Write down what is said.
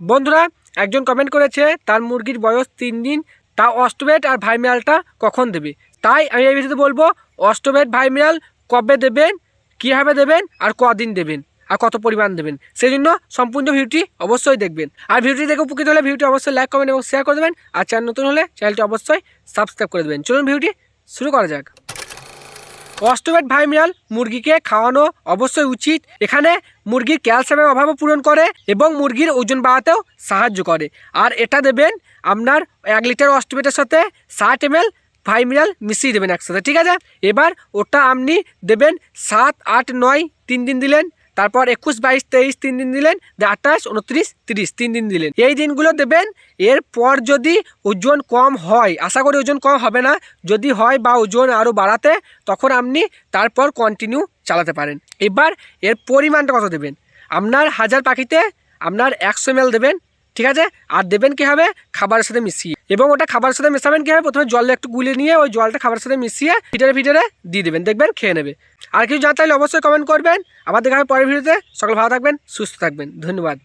বন্ধুরা, একজন কমেন্ট করেছে, তার মুরগির বয়স তিন দিন, তা অস্টোবেট আর ভাইমিয়ালটা কখন দেবে? তাই আমি এই ভিডিওতে বলব অস্টোবেট ভাইমিয়াল কবে দেবেন, কীভাবে দেবেন আর কদিন দেবেন আর কত পরিমাণ দেবেন? সেই জন্য সম্পূর্ণ ভিডিওটি অবশ্যই দেখবেন। আর ভিডিওটি দেখে উপকৃত হলে ভিডিওটি অবশ্যই লাইক কমেন্ট এবং শেয়ার করে দেবেন। আর চ্যানেল নতুন হলে চ্যানেলটি অবশ্যই সাবস্ক্রাইব করে দেবেন। চলুন ভিডিওটি শুরু করা যাক। অস্টোবেট ভাইমিনাল মুরগিকে খাওয়ানো অবশ্যই উচিত। এখানে মুরগির ক্যালসিয়ামের অভাবও পূরণ করে এবং মুরগির ওজন বাড়াতেও সাহায্য করে। আর এটা দেবেন আপনার এক লিটার অস্টোভেটের সাথে ষাট এম এল ভাইমিয়াল মিশিয়ে দেবেন একসাথে, ঠিক আছে? এবার ওটা আপনি দেবেন সাত, আট, নয়, তিন দিন দিলেন তারপর একুশ, বাইশ, তেইশ, তিন দিন দিলেন আঠাশ, উনত্রিশ, তিরিশ, তিন দিন দিলেন। এই দিনগুলো দেবেন, এরপর যদি ওজন কম হয়, আশা করি ওজন কম হবে না, যদি হয় বা ওজন আরও বাড়াতে, তখন আপনি তারপর কন্টিনিউ চালাতে পারেন। এবার এর পরিমাণটা কত দেবেন? আপনার হাজার পাখিতে আপনার একশো এম দেবেন ঠিক আছে? আর দেবেন কী হবে খাবারের সাথে মিশিয়ে। এবং ওটা খাবারের সাথে মেশাবেন কীভাবে? প্রথমে জলটা একটু গুলে নিয়ে ওই জলটা খাবারের সাথে মিশিয়ে ফিটারে ফিটারে দিয়ে দেবেন। দেখবেন খেয়ে নেবে। আর কিছু জানতে হলে অবশ্যই কমেন্ট করবেন। আবার দেখা হবে পরের ভিডিওতে সকল ভালো থাকবেন, সুস্থ থাকবেন। ধন্যবাদ।